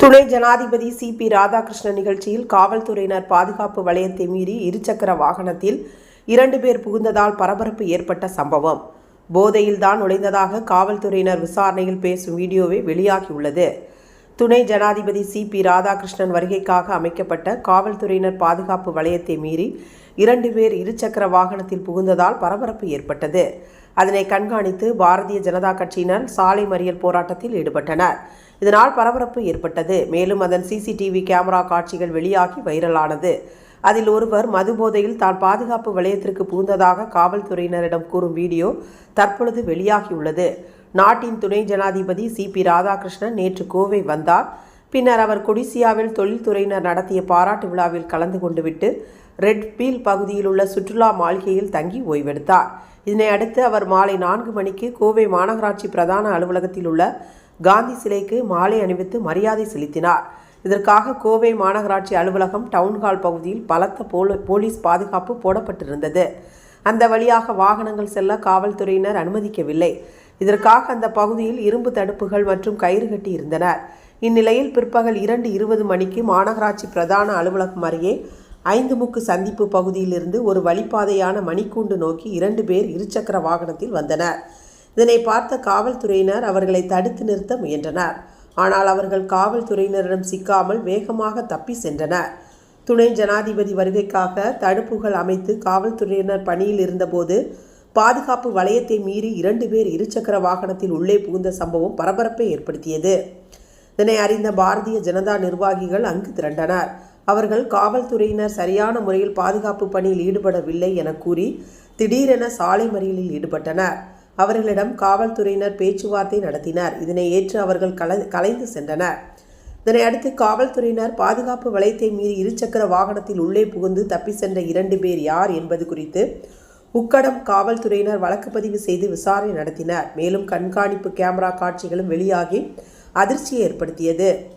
துணை ஜனாதிபதி C B Radhakrishnan நிகழ்ச்சியில் காவல்துறையினர் பாதுகாப்பு வளையத்தை மீறி இருசக்கர வாகனத்தில் இரண்டு பேர் புகுந்ததால் பரபரப்பு ஏற்பட்ட சம்பவம். போதையில்தான் நுழைந்ததாக காவல்துறையினர் விசாரணையில் பேசும் வீடியோவே வெளியாகியுள்ளது. துணை ஜனாதிபதி சி பி ராதாகிருஷ்ணன் வருகைக்காக அமைக்கப்பட்ட காவல்துறையினர் பாதுகாப்பு வளையத்தை மீறி இரண்டு பேர் இருசக்கர வாகனத்தில் புகுந்ததால் பரபரப்பு ஏற்பட்டது. அதனை கண்காணித்து பாரதிய ஜனதா கட்சியினர் சாலை மறியல் போராட்டத்தில் ஈடுபட்டனர். இதனால் பரபரப்பு ஏற்பட்டது. மேலும் அதன் சிசிடிவி கேமரா காட்சிகள் வெளியாகி வைரலானது. அதில் ஒருவர் மது போதையில் தான் பாதுகாப்பு வளையத்திற்கு புகுந்ததாக காவல்துறையினரிடம் கூறும் வீடியோ தற்பொழுது வெளியாகியுள்ளது. நாட்டின் துணை ஜனாதிபதி சி பி ராதாகிருஷ்ணன் நேற்று கோவை வந்தார். பின்னர் அவர் கொடிசியாவில் தொழில்துறையினர் நடத்திய பாராட்டு விழாவில் கலந்து கொண்டு விட்டு ரெட் பீல் பகுதியில் உள்ள சுற்றுலா மாளிகையில் தங்கி ஓய்வெடுத்தார். இதனை அடுத்து அவர் மாலை நான்கு மணிக்கு கோவை மாநகராட்சி பிரதான அலுவலகத்தில் உள்ள காந்தி சிலைக்கு மாலை அணிவித்து மரியாதை செலுத்தினார். இதற்காக கோவை மாநகராட்சி அலுவலகம் டவுன்ஹால் பகுதியில் பலத்த போல- போலீஸ் பாதுகாப்பு போடப்பட்டிருந்தது. அந்த வழியாக வாகனங்கள் செல்ல காவல்துறையினர் அனுமதிக்கவில்லை. இதற்காக அந்த பகுதியில் இரும்பு தடுப்புகள் மற்றும் கயிறு கட்டி இருந்தனர். இந்நிலையில் பிற்பகல் இரண்டு இருபது மணிக்கு மாநகராட்சி பிரதான அலுவலகம் அருகே ஐந்து முக்கு சந்திப்பு பகுதியிலிருந்து ஒரு வழிப்பாதையான மணிக்கூண்டு நோக்கி இரண்டு பேர் இருசக்கர வாகனத்தில் வந்தனர். இதனை பார்த்த காவல்துறையினர் அவர்களை தடுத்து நிறுத்த முயன்றனர். ஆனால் அவர்கள் காவல்துறையினரிடம் சிக்காமல் வேகமாக தப்பி சென்றனர். துணை ஜனாதிபதி வருகைக்காக தடுப்புகள் அமைத்து காவல்துறையினர் பணியில் இருந்தபோது பாதுகாப்பு வளையத்தை மீறி இரண்டு பேர் இருசக்கர வாகனத்தில் உள்ளே புகுந்த சம்பவம் பரபரப்பை ஏற்படுத்தியது. இதனை அறிந்த பாரதிய ஜனதா நிர்வாகிகள் அங்கு திரண்டனர். அவர்கள் காவல்துறையினர் சரியான முறையில் பாதுகாப்பு பணியில் ஈடுபடவில்லை என கூறி திடீரென சாலை மறியலில் ஈடுபட்டனர். அவர்களிடம் காவல்துறையினர் பேச்சுவார்த்தை நடத்தினர். இதனை ஏற்று அவர்கள் கலை கலைந்து சென்றனர். இதனை அடுத்து காவல்துறையினர் பாதுகாப்பு வளையத்தை மீறி இருசக்கர வாகனத்தில் உள்ளே புகுந்து தப்பி சென்ற இரண்டு பேர் யார் என்பது குறித்து உக்கடம் காவல்துறையினர் வழக்கு பதிவு செய்து விசாரணை நடத்தினர். மேலும் கண்காணிப்பு கேமரா காட்சிகளும் வெளியாகி அதிர்ச்சியை ஏற்படுத்தியது.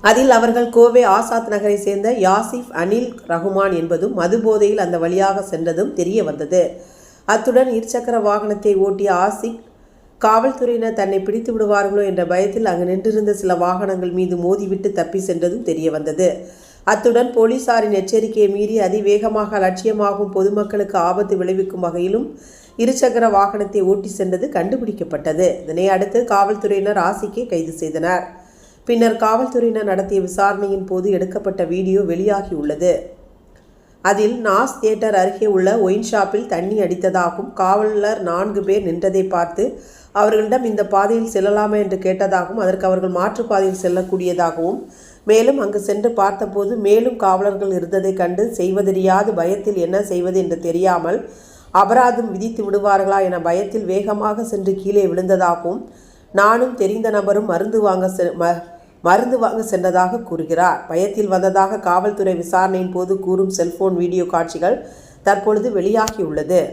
அதில் அவர்கள் கோவை ஆசாத் நகரை சேர்ந்த யாசிப் அனில் ரகுமான் என்பதும் மது போதையில் அந்த வழியாக சென்றதும் தெரிய வந்தது. அத்துடன் இருசக்கர வாகனத்தை ஓட்டிய ஆசிக் காவல்துறையினர் தன்னை பிடித்து விடுவார்களோ என்ற பயத்தில் அங்கு நின்றிருந்த சில வாகனங்கள் மீது மோதிவிட்டு தப்பி சென்றதும் தெரிய வந்தது. அத்துடன் போலீசாரின் எச்சரிக்கையை மீறி அதிவேகமாக லட்சியமாகும் பொதுமக்களுக்கு ஆபத்து விளைவிக்கும் வகையிலும் இருசக்கர வாகனத்தை ஓட்டி சென்றது கண்டுபிடிக்கப்பட்டது. இதனை அடுத்து காவல்துறையினர் ஆசிக்கை கைது செய்தனர். பின்னர் காவல்துறையினர் நடத்திய விசாரணையின் போது எடுக்கப்பட்ட வீடியோ வெளியாகியுள்ளது. அதில் நாஸ் தியேட்டர் அருகே உள்ள ஒயின் ஷாப்பில் தண்ணி அடித்ததாகவும் காவலர் நான்கு பேர் நின்றதை பார்த்து அவர்களிடம் இந்த பாதையில் செல்லலாமா என்று கேட்டதாகவும் அதற்கு அவர்கள் மாற்றுப்பாதையில் செல்லக்கூடியதாகவும் மேலும் அங்கு சென்று பார்த்தபோது மேலும் காவலர்கள் இருந்ததைக் கண்டு செய்வதறியாது பயத்தில் என்ன செய்வது என்று தெரியாமல் அபராதம் விதித்து விடுவார்களா என பயத்தில் வேகமாக சென்று கீழே விழுந்ததாகவும் நானும் தெரிந்த நபரும் மருந்து வாங்க செ- ம- மருந்து வாங்க சென்றதாக கூறுகிறார். பயத்தில் வந்ததாக காவல்துறை விசாரணையின் போது கூறும் செல்போன் வீடியோ காட்சிகள் தற்பொழுது வெளியாகியுள்ளது.